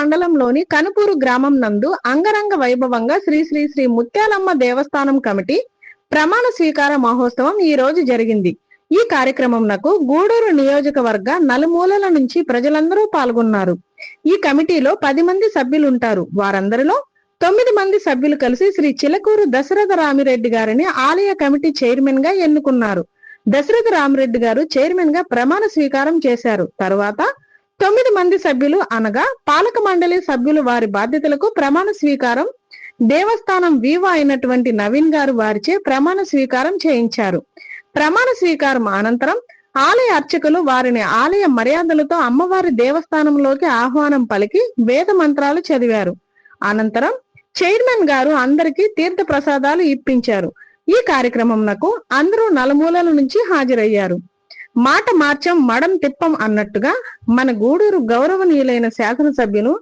మండలంలోని కనుపూరు గ్రామం నందు అంగరంగ వైభవంగా శ్రీ శ్రీ శ్రీ ముత్యాలమ్మ దేవస్థానం కమిటీ ప్రమాణ స్వీకార మహోత్సవం ఈ రోజు జరిగింది. ఈ కార్యక్రమంనకు గూడూరు నియోజకవర్గ నలుమూలల నుంచి ప్రజలందరూ పాల్గొన్నారు. ఈ కమిటీలో పది మంది సభ్యులుంటారు. వారందరిలో తొమ్మిది మంది సభ్యులు కలిసి శ్రీ చిలకూరు దశరథ రామిరెడ్డి గారిని ఆలయ కమిటీ చైర్మన్గా ఎన్నుకున్నారు. దశరథ రామిరెడ్డి గారు చైర్మన్గా ప్రమాణ స్వీకారం చేశారు. తరువాత తొమ్మిది మంది సభ్యులు అనగా పాలక మండలి సభ్యులు వారి బాధ్యతలకు ప్రమాణ స్వీకారం దేవస్థానం వివా అయినటువంటి నవీన్ గారు వారిచే ప్రమాణ స్వీకారం చేయించారు. ప్రమాణ స్వీకారం అనంతరం ఆలయ అర్చకులు వారిని ఆలయ మర్యాదలతో అమ్మవారి దేవస్థానంలోకి ఆహ్వానం పలికి వేద మంత్రాలు చదివారు. అనంతరం చైర్మన్ గారు అందరికీ తీర్థ ప్రసాదాలు ఇప్పించారు. ఈ కార్యక్రమంనకు అందరూ నలుమూలల నుంచి హాజరయ్యారు. మాట మార్చం మడం తిప్పం అన్నట్టుగా మన గూడూరు గౌరవనీయులైన శాసనసభ్యులు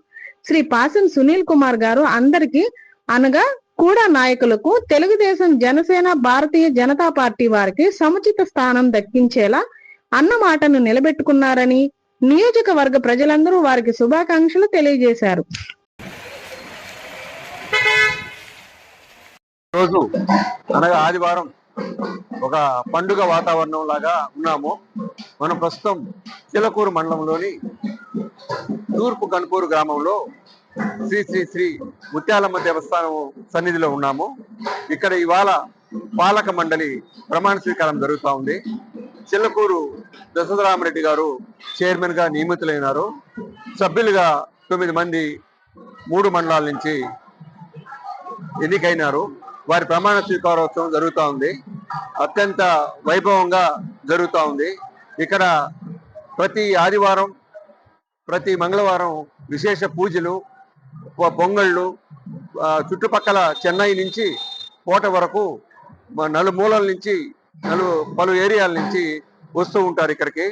శ్రీ పాసం సునీల్ కుమార్ గారు అందరికీ అనగా కూడా నాయకులకు తెలుగుదేశం జనసేన భారతీయ జనతా పార్టీ వారికి సముచిత స్థానం దక్కించేలా అన్న మాటను నిలబెట్టుకున్నారని నియోజకవర్గ ప్రజలందరూ వారికి శుభాకాంక్షలు తెలియజేశారు. రోజు అనగా ఆదివారం ఒక పండుగ వాతావరణం లాగా ఉన్నాము. మనం ప్రస్తుతం చిలకూరు మండలంలోని తూర్పు కనుకూరు గ్రామంలో శ్రీ శ్రీ శ్రీ ముత్యాలమ్మ దేవస్థానం సన్నిధిలో ఉన్నాము. ఇక్కడ ఇవాళ పాలక మండలి ప్రమాణ స్వీకారం జరుగుతూ ఉంది. చిల్లకూరు దశరథరామరెడ్డి గారు చైర్మన్గా నియమితులైనారు. సభ్యులుగా తొమ్మిది మంది మూడు మండలాల నుంచి ఎన్నికైనారు. వారి ప్రమాణ స్వీకారోత్సవం జరుగుతూ ఉంది. అత్యంత వైభవంగా జరుగుతూ ఉంది. ఇక్కడ ప్రతి ఆదివారం ప్రతి మంగళవారం విశేష పూజలు పొంగళ్ళు చుట్టుపక్కల చెన్నై నుంచి కోట వరకు నలుమూలల నుంచి నలు పలు ఏరియాల నుంచి వస్తూ ఉంటారు ఇక్కడికి.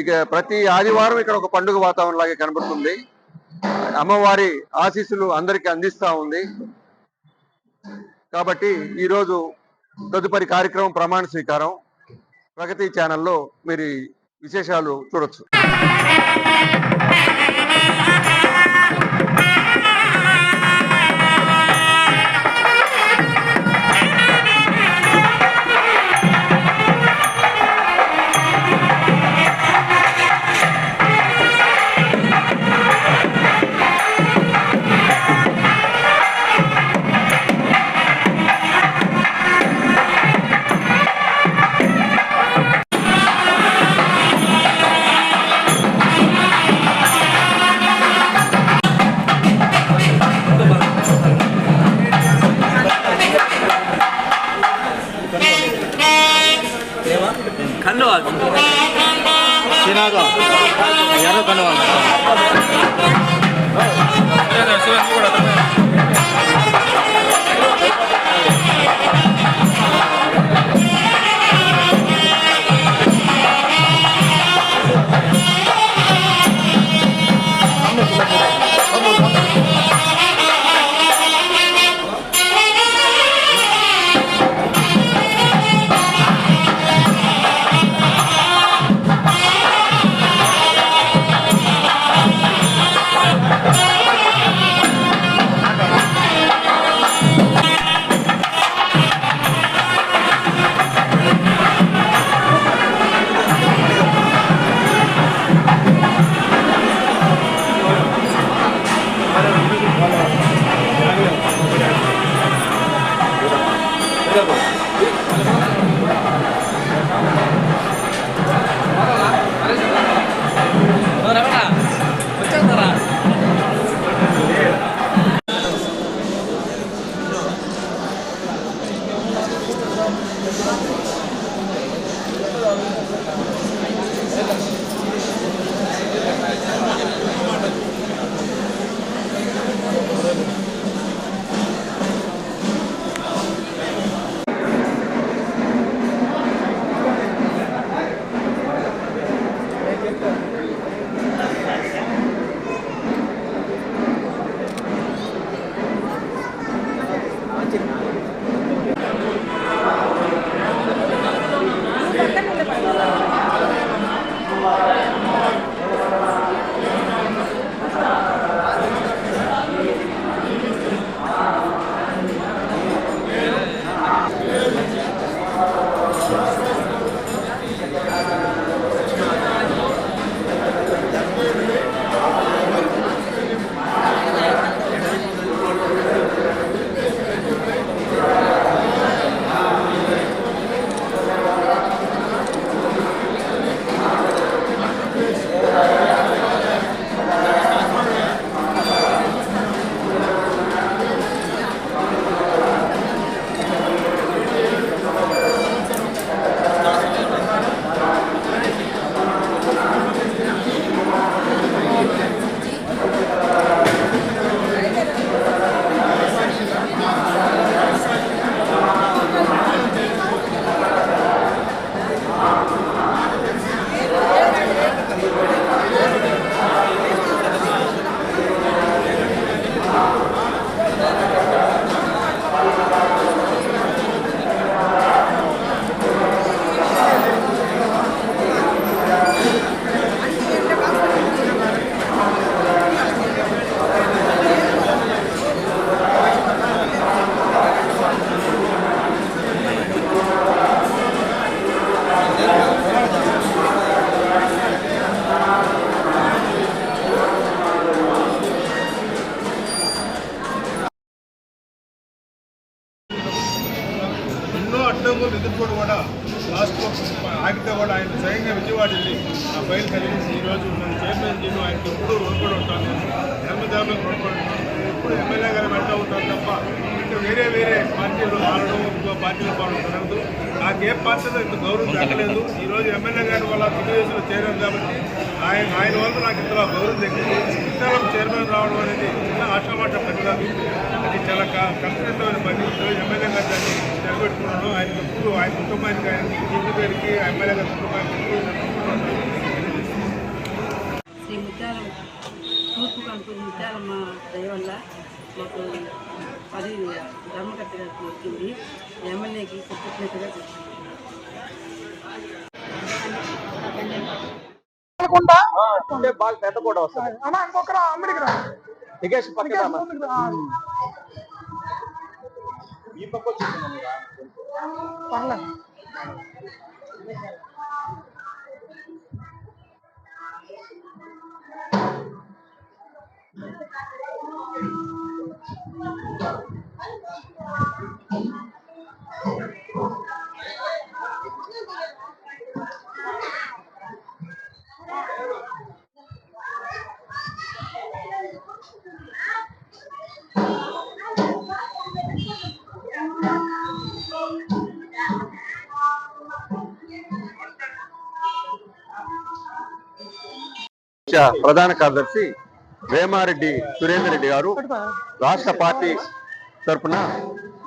ఇక ప్రతి ఆదివారం ఇక్కడ ఒక పండుగ వాతావరణం లాగా కనబడుతుంది. అమ్మవారి ఆశీస్సులు అందరికీ అందిస్తూ ఉంది. కాబట్టి ఈరోజు తదుపరి కార్యక్రమం ప్రమాణ స్వీకారం. ప్రగతి ఛానల్లో మీరు విశేషాలు చూడొచ్చు. మారడం పార్టీలో పార్టీలు జరగదు నాకు ఏ పార్టీలో ఇంత గౌరవం దక్కలేదు ఈరోజు ఎమ్మెల్యే గారి వల్ల తెలుగుదేశంలో చేరాను కాబట్టి ఆయన ఆయన వల్ల నాకు ఇంతలో గౌరవం దక్కింది ఇంతలో చైర్మన్ రావడం అనేది చిన్న ఆషామాట పని కాదు. అది చాలా కష్టమైన పని. ఈరోజు ఎమ్మెల్యే గారు దాన్ని నిలబెట్టుకున్నాను. ఆయన ఎప్పుడు ఆయన కుటుంబానికి ఆయన ఇంటి పేరుకి ఎమ్మెల్యే గారి కుటుంబానికి ఎప్పుడు శ్రీ ముత్యాల తూర్పు కంటూరు ముత్యాలమ్మ దయవల్ల వల్ల మాకు పది ధర్మకర్తగా వచ్చింది ఎమ్మెల్యేకి కృతజ్ఞతగా చెప్తున్నాను బాగా పెద్ద కూడా వస్తుంది భేమారెడ్డి వేమారెడ్డి సురేందర్ రెడ్డి గారు రాష్ట్ర పార్టీ తరఫున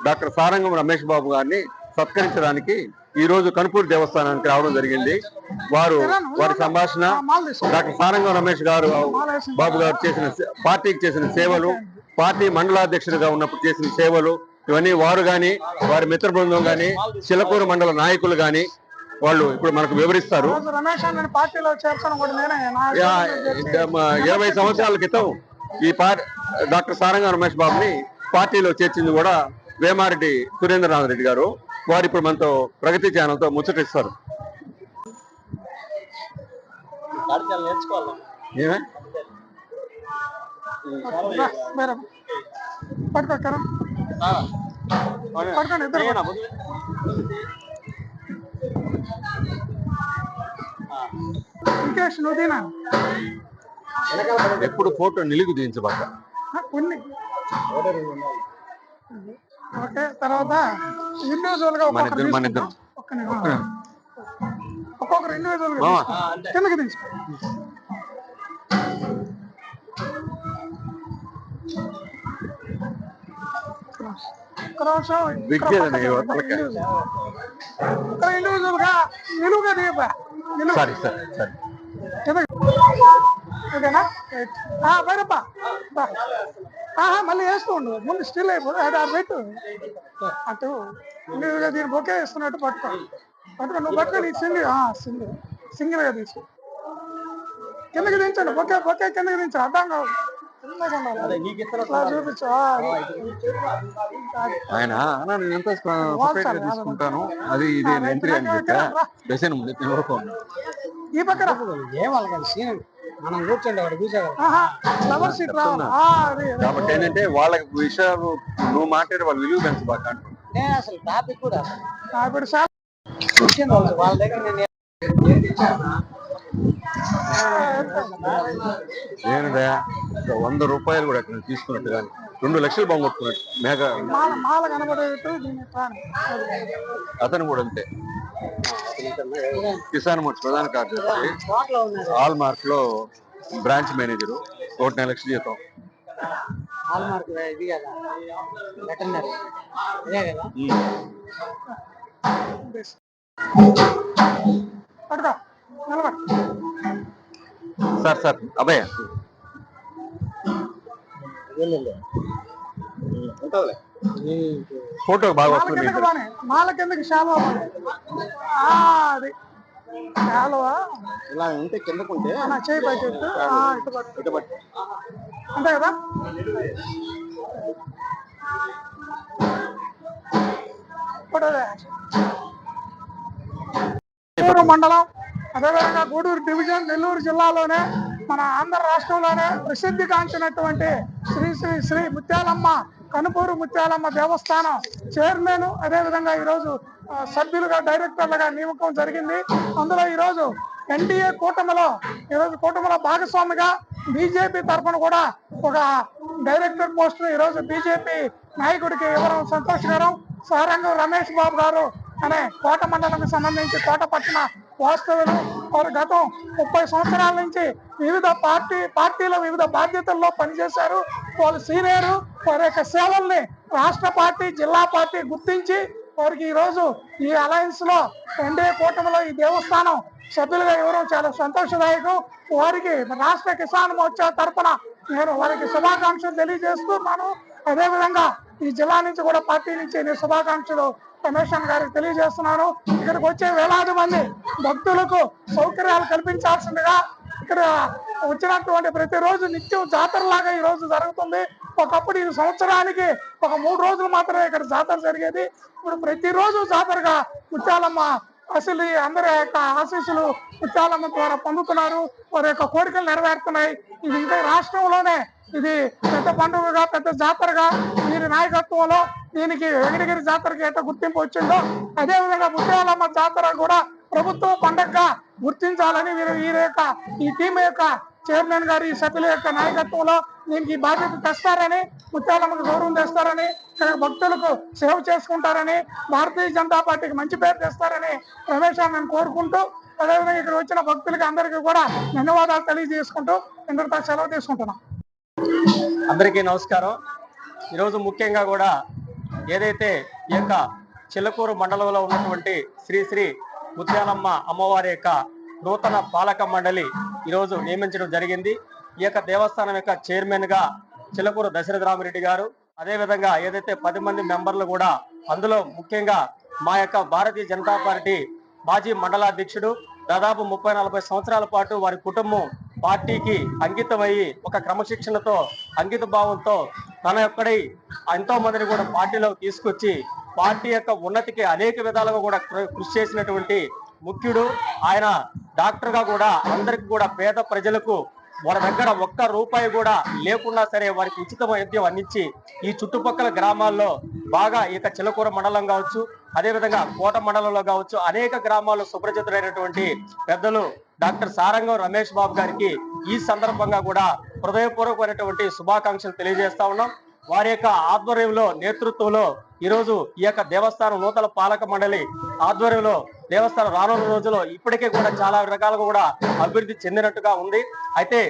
డాక్టర్ సారంగం రమేష్ బాబు గారిని సత్కరించడానికి ఈ రోజు కనుపూరు దేవస్థానానికి రావడం జరిగింది. వారు వారి సంభాషణ డాక్టర్ సారంగం రమేష్ గారు బాబు గారు చేసిన పార్టీకి చేసిన సేవలు పార్టీ మండలాధ్యక్షుడిగా ఉన్నప్పుడు చేసిన సేవలు ఇవన్నీ వారు గాని వారి మిత్ర బృందం గాని చిలకూరు మండల నాయకులు గాని వాళ్ళు ఇప్పుడు మనకు వివరిస్తారు. ఇరవై సంవత్సరాల క్రితం ఈ పార్ డాక్టర్ సారంగ రమేష్ బాబుని పార్టీలో చేర్చింది కూడా వేమారెడ్డి సురేంద్రనాథ్ రెడ్డి గారు. వారు ఇప్పుడు మనతో ప్రగతి ఛానల్తో ముచ్చటిస్తారు. కరం. పట్టుకోండి ఇద్దరు. ఇంకేష్ నువ్వు తినా ఎప్పుడు ఫోటో నిలుగు దించబాక కొన్ని. ఓకే తర్వాత ఇండివిజువల్గా ఒక్కొక్కరు ఇండివిజువల్గా. కిందకి తీసుకో. ఒక్క ఇండివిజువల్గా నిలువుగా నిలువు సరే. ఓకేనా. ఆహా మళ్ళీ వేస్తూ ఉండు. ముందు స్టిల్ అయిపోదు అది అది పెట్టు. అటు ఇండివిజువల్గా దీని బొకే వేస్తున్నట్టు పట్టుకో. పట్టుకో నువ్వు పట్టుకో నీ సింగిల్. Single single. గా తీసుకో. కిందకి దించండి. బొకే బొకే కిందకి దించు. అర్థం కాదు ఆయన అన్న నేనంతా సపరేట్గా తీసుకుంటాను? అది ఇది ఎంట్రీ అని చెప్పా. దశను ముందు తెలియకుండా ఈ పక్కన. మనం కూర్చోండి అక్కడ కూర్చోగలం. కాబట్టి ఏంటంటే వాళ్ళకి విషయాలు నువ్వు మాట్లాడే వాళ్ళ విలువ పెంచబాక అంటున్నాను నేను అసలు టాపిక్ కూడా వాళ్ళు. వాళ్ళ దగ్గర నేను ఒక వంద రూపాయలు కూడా అక్కడ తీసుకున్నట్టు కానీ రెండు లక్షలు బాగుంటున్నట్టు మేఘ అతను కూడా అంతే. కిసాన్ మోట్స్ ప్రధాన కార్యదర్శి. ఆల్ మార్క్లో బ్రాంచ్ మేనేజర్. కోటి లక్షల జీతం. హాల్ మార్క్ ఇది కదా? వెటర్నరీ. ఇదే కదా? పట్టుకో. నిలబడు సార్ సార్ అభయ ఫోటో బాగా మాల వస్తుంది కిందకి బానే మాల కిందకి శాలువా బానే. ఆ, అది శాలువా ఇలా ఉంటే కిందకుంటే నా చేయి పైకి ఎత్తు. ఆ, ఇటు పట్టు. అంతే కదా ఫోటోదే. గూడూరు మండలం అదేవిధంగా గూడూరు డివిజన్ నెల్లూరు జిల్లాలోనే మన ఆంధ్ర రాష్ట్రంలోనే ప్రసిద్ధిగాంచినటువంటి శ్రీ శ్రీ శ్రీ ముత్యాలమ్మ కనుపూరు ముత్యాలమ్మ దేవస్థానం చైర్మన్ అదేవిధంగా ఈరోజు సభ్యులుగా డైరెక్టర్లుగా నియమకం జరిగింది. అందులో ఈరోజు ఎన్డీఏ కూటమిలో ఈరోజు కూటమిలో భాగస్వామిగా బీజేపీ తరఫున కూడా ఒక డైరెక్టర్ పోస్ట్ ఈరోజు బీజేపీ నాయకుడికి ఇవ్వడం సంతోషకరం. సారంగం రమేష్ బాబు గారు అనే కోట మండలంకి సంబంధించి కోట పట్టణ వాస్తవులు వారు గతం ముప్పై సంవత్సరాల నుంచి వివిధ పార్టీ పార్టీల వివిధ బాధ్యతల్లో పనిచేశారు. వాళ్ళు సీనియరు. వారి యొక్క సేవల్ని రాష్ట్ర పార్టీ జిల్లా పార్టీ గుర్తించి వారికి ఈ రోజు ఈ అలయన్స్లో ఎన్డీఏ కూటమిలో ఈ దేవస్థానం సభ్యులుగా ఇవ్వడం చాలా సంతోషదాయకం. వారికి రాష్ట్ర కిసాన్ మోర్చా తరఫున నేను వారికి శుభాకాంక్షలు తెలియజేస్తున్నాను అదేవిధంగా ఈ జిల్లా నుంచి కూడా పార్టీ నుంచి నేను శుభాకాంక్షలు రమేషన్ గారికి తెలియజేస్తున్నాను. ఇక్కడికి వచ్చే వేలాది మంది భక్తులకు సౌకర్యాలు కల్పించాల్సిందిగా ఇక్కడ వచ్చినటువంటి ప్రతిరోజు నిత్యం జాతరలాగా ఈ రోజు జరుగుతుంది. ఒకప్పుడు ఈ సంవత్సరానికి ఒక మూడు రోజులు మాత్రమే ఇక్కడ జాతర జరిగేది. ఇప్పుడు ప్రతిరోజు జాతరగా ముత్యాలమ్మ అసలు అందరి యొక్క ఆశీస్సులు ముత్యాలమ్మ ద్వారా పొందుతున్నారు. వారి యొక్క కోరికలు నెరవేరుతున్నాయి. ఇది ఇంకా రాష్ట్రంలోనే ఇది పెద్ద పండుగగా పెద్ద జాతరగా వీరి నాయకత్వంలో దీనికి వెంకటగిరి జాతరకి ఎట్లా గుర్తింపు వచ్చిందో అదే విధంగా ముత్యాలమ్మ జాతర కూడా ప్రభుత్వం పండగగా గుర్తించాలని వీరు వీరి యొక్క ఈ టీం యొక్క చైర్మన్ గారి ఈ సభ్యుల యొక్క నాయకత్వంలో దీనికి బాధ్యత తెస్తారని ముత్యాలమ్మకు గౌరవం తెస్తారని భక్తులకు సేవ చేసుకుంటారని భారతీయ జనతా పార్టీకి మంచి పేరు తెస్తారని రమేష్ నేను కోరుకుంటూ అదేవిధంగా ఇక్కడ వచ్చిన భక్తులకి అందరికీ కూడా ధన్యవాదాలు తెలియజేసుకుంటూ ఇందరితో సెలవు తీసుకుంటున్నాం. అందరికీ నమస్కారం. ఈరోజు ముఖ్యంగా కూడా ఏదైతే ఈ యొక్క చిల్లకూరు మండలంలో ఉన్నటువంటి శ్రీ శ్రీ ముత్యాలమ్మ అమ్మవారి యొక్క నూతన పాలక మండలి ఈరోజు నియమించడం జరిగింది. ఈ యొక్క దేవస్థానం యొక్క చైర్మన్గా చిల్లకూరు దశరథ రామిరెడ్డి గారు అదేవిధంగా ఏదైతే పది మంది మెంబర్లు కూడా అందులో ముఖ్యంగా మా యొక్క భారతీయ జనతా పార్టీ మాజీ మండలాధ్యక్షుడు దాదాపు ముప్పై నలభై సంవత్సరాల పాటు వారి కుటుంబం పార్టీకి అంకితమయ్యి ఒక క్రమశిక్షణతో అంకిత భావంతో తన యొక్కడై ఎంతో మందిని కూడా పార్టీలో తీసుకొచ్చి పార్టీ యొక్క ఉన్నతికి అనేక విధాలుగా కూడా కృ- కృషి చేసినటువంటి ముఖ్యుడు. ఆయన డాక్టర్గా కూడా అందరికి కూడా పేద ప్రజలకు వాళ్ళ దగ్గర ఒక్క రూపాయి కూడా లేకున్నా సరే వారికి ఉచిత వైద్యం అందించి ఈ చుట్టుపక్కల గ్రామాల్లో బాగా ఈ యొక్క చిలకూర మండలం కావచ్చు అదేవిధంగా కోట మండలంలో కావచ్చు అనేక గ్రామాల్లో సుప్రచితులైనటువంటి పెద్దలు డాక్టర్ సారంగం రమేష్ బాబు గారికి ఈ సందర్భంగా కూడా హృదయపూర్వకమైనటువంటి శుభాకాంక్షలు తెలియజేస్తా ఉన్నాం. వారి యొక్క ఆధ్వర్యంలో నేతృత్వంలో ఈరోజు ఈ యొక్క దేవస్థానం నూతన పాలక మండలి ఆధ్వర్యంలో దేవస్థానం రానున్న రోజుల్లో ఇప్పటికే కూడా చాలా రకాలుగా కూడా అభివృద్ధి చెందినట్టుగా ఉంది. అయితే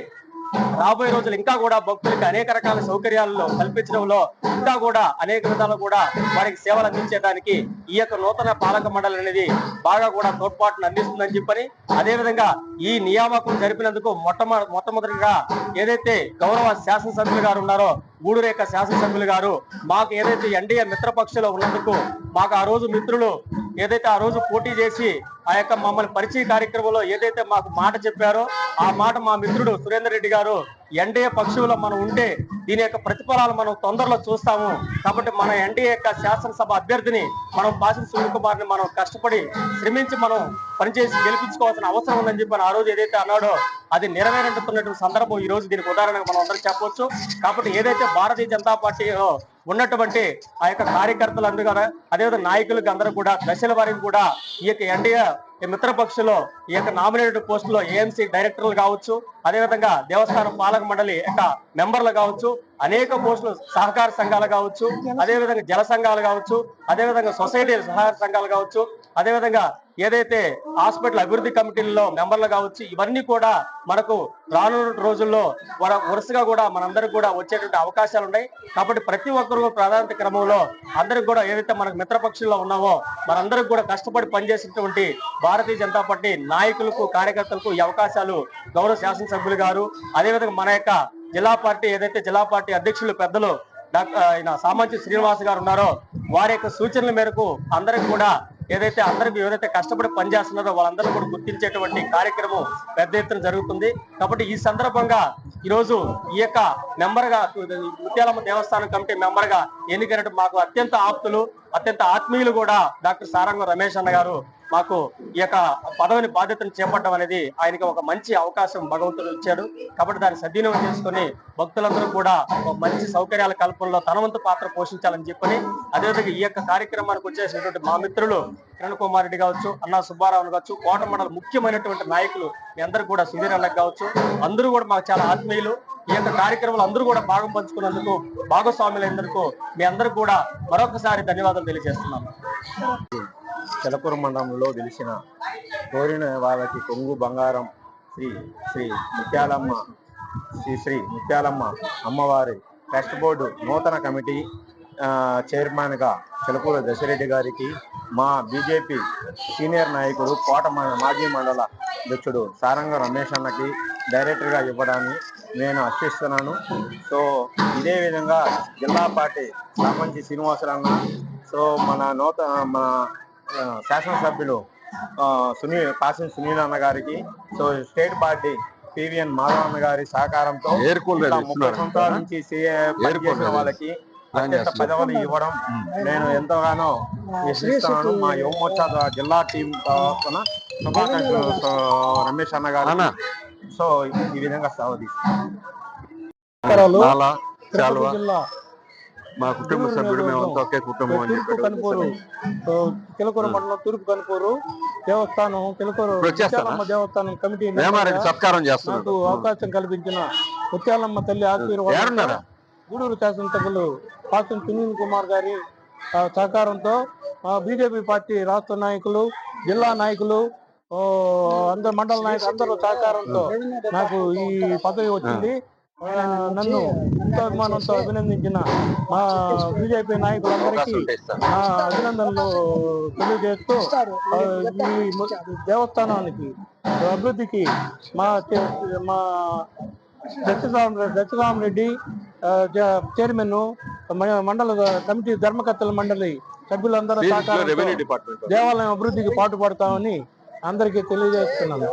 రాబోయే రోజులు ఇంకా కూడా భక్తులకి అనేక రకాల సౌకర్యాలను కల్పించడంలో ఇంకా కూడా అనేక విధాలు కూడా వారికి సేవలు అందించేదానికి ఈ యొక్క నూతన పాలక మండలి అనేది బాగా కూడా తోడ్పాటును అందిస్తుందని చెప్పని అదేవిధంగా ఈ నియామకం జరిపినందుకు మొట్టమొ మొట్టమొదటిగా ఏదైతే గౌరవ శాసనసభ్యులు గారు ఉన్నారో గూడూరు శాసనసభ్యులు గారు మాకు ఏదైతే ఎన్డీఏ మిత్రపక్షలో ఉన్నందుకు మాకు ఆ రోజు మిత్రులు ఏదైతే ఆ రోజు పోటీ చేసి ఆ యొక్క మమ్మల్ని పరిచయ కార్యక్రమంలో ఏదైతే మాకు మాట చెప్పారో ఆ మాట మా మిత్రుడు సురేందర్ రెడ్డి గారు ఎన్డీఏ పక్షువులో మనం ఉంటే దీని యొక్క ప్రతిఫలాలు మనం తొందరలో చూస్తాము. కాబట్టి మన ఎన్డీఏ యొక్క శాసనసభ అభ్యర్థిని మనం పాసిన కుమార్ని మనం కష్టపడి శ్రమించి మనం పనిచేసి గెలిపించుకోవాల్సిన అవసరం ఉందని చెప్పి ఆ రోజు ఏదైతే అన్నాడో అది నెరవేరుతున్నటువంటి సందర్భం ఈ రోజు దీనికి ఉదాహరణగా మనం అందరం చెప్పవచ్చు. కాబట్టి ఏదైతే భారతీయ జనతా పార్టీలో ఉన్నటువంటి ఆ యొక్క కార్యకర్తలు అందరూ కూడా అదేవిధంగా నాయకులకు అందరూ కూడా దశల వారికి కూడా ఈ యొక్క ఎన్డీఏ మిత్రపక్షులో ఈ యొక్క నామినేటెడ్ పోస్టులో ఏఎంసీ డైరెక్టర్లు కావచ్చు అదేవిధంగా దేవస్థానం పాలక మండలి యొక్క మెంబర్లు కావచ్చు అనేక పోస్టులు సహకార సంఘాలు కావచ్చు అదేవిధంగా జల సంఘాలు కావచ్చు అదేవిధంగా సొసైటీ సహకార సంఘాలు కావచ్చు అదేవిధంగా ఏదైతే హాస్పిటల్ అభివృద్ధి కమిటీల్లో మెంబర్లు కావచ్చు ఇవన్నీ కూడా మనకు రానున్న రోజుల్లో వర- వరుసగా కూడా మనందరికి కూడా వచ్చేటువంటి అవకాశాలు ఉన్నాయి. కాబట్టి ప్రతి ఒక్కరు ప్రాధాన్యత క్రమంలో అందరికి కూడా ఏదైతే మనకు మిత్రపక్షంలో ఉన్నామో మనందరికి కూడా కష్టపడి పనిచేసినటువంటి భారతీయ జనతా పార్టీ నాయకులకు కార్యకర్తలకు ఈ అవకాశాలు గౌరవ శాసనసభ్యులు గారు అదేవిధంగా మన యొక్క జిల్లా పార్టీ ఏదైతే జిల్లా పార్టీ అధ్యక్షులు పెద్దలు డాక్టర్ ఆయన సామాజిక శ్రీనివాస్ గారు ఉన్నారో వారి యొక్క సూచనల మేరకు అందరికి కూడా ఏదైతే అందరికీ ఎవరైతే కష్టపడి పనిచేస్తున్నారో వాళ్ళందరూ కూడా గుర్తించేటువంటి కార్యక్రమం పెద్ద ఎత్తున జరుగుతుంది. కాబట్టి ఈ సందర్భంగా ఈ రోజు ఈ యొక్క మెంబర్గా ముత్యాలమ్మ దేవస్థానం కమిటీ మెంబర్గా ఎన్నికైనట్టు మాకు అత్యంత ఆప్తులు అత్యంత ఆత్మీయులు కూడా డాక్టర్ సారంగం రమేష్ అన్న గారు మాకు ఈ యొక్క పదవిని బాధ్యతను చేపట్టడం అనేది ఆయనకి ఒక మంచి అవకాశం భగవంతుడు ఇచ్చాడు. కాబట్టి దాన్ని సద్వినియోగం చేసుకుని భక్తులందరూ కూడా ఒక మంచి సౌకర్యాల కల్పనలో తనవంతు పాత్ర పోషించాలని చెప్పని అదేవిధంగా ఈ యొక్క కార్యక్రమానికి వచ్చేసినటువంటి మా మిత్రులు కిరణ్ కుమార్ రెడ్డి కావచ్చు అన్నా సుబ్బారావు కావచ్చు కోట మండల ముఖ్యమైనటువంటి నాయకులు మీ అందరూ కూడా సుధీర్ అన్నకు కావచ్చు అందరూ కూడా మాకు చాలా ఆత్మీయులు. ఈ యొక్క కార్యక్రమంలో అందరూ కూడా భాగం పంచుకున్నందుకు భాగస్వాములందరికీ మీ అందరూ కూడా మరొకసారి ధన్యవాదాలు తెలియజేస్తున్నాను చిలకూరు మండలంలో వెలిసిన కోరిన వాళ్ళకి కొంగు బంగారం శ్రీ శ్రీ ముత్యాలమ్మ శ్రీ శ్రీ ముత్యాలమ్మ అమ్మవారి ట్రస్ట్ బోర్డు నూతన కమిటీ చైర్మన్గా చిలకూరు దశరెడ్డి గారికి మా బీజేపీ సీనియర్ నాయకుడు కోట మాజీ మండల అధ్యక్షుడు సారంగ రమేష్ అన్నకి డైరెక్టర్గా ఇవ్వడాన్ని నేను అర్చిస్తున్నాను సో ఇదే విధంగా జిల్లా పార్టీ సామంచి శ్రీనివాసులన్న సో మన నూతన మన శాసనసభ్యులు ఆ, సునీల్ కాసిం సునీల్ అన్న గారికి so state party P V N Madhav అన్న గారి సహకారంతో ముప్పై సంవత్సరాల నుంచి కూలర్ వాళ్ళకి అత్యంత. పదవులు ఇవ్వడం నేను ఎంతగానో విశ్వసిస్తున్నాను. మా యువమోర్చా జిల్లా టీం తరఫున శుభాకాంక్షలు సో, రమేష్ అన్న గారు. సో ఈ విధంగా సాగు శాలువ జిల్లా మా కుటుంబ సభ్యుడు మేమంతా ఒకే కుటుంబం అని తూర్పు కనుపూరు చిలకూరు మండలం తూర్పు కనుపూరు దేవస్థానం వచ్చేస్తానా? ముత్యాలమ్మ దేవస్థానం కమిటీ సత్కారం చేస్తున్నాడు. అవకాశం కల్పించిన ముత్యాలమ్మ తల్లి ఆశీర్వాదం ఏడున్నారా? గూడూరు శాసనసభ్యులు కాసం సునీల్ కుమార్ గారి సహకారంతో బీజేపీ పార్టీ రాష్ట్ర నాయకులు జిల్లా నాయకులు అందరు మండల నాయకులు అందరూ సహకారంతో నాకు ఈ పదవి వచ్చింది. నన్ను ఎంతో అభిమానంతో అభినందించిన మా బీజేపీ నాయకులందరికీ నా అభినందనలు తెలియజేస్తూ ఈ దేవస్థానానికి అభివృద్ధికి మా మా దశరామ దశరామరెడ్డి చైర్మన్ మండల కమిటీ ధర్మకర్తల మండలి సభ్యులందరూ దేవాలయం అభివృద్ధికి పాటుపడతామని అందరికీ తెలియజేస్తున్నాను.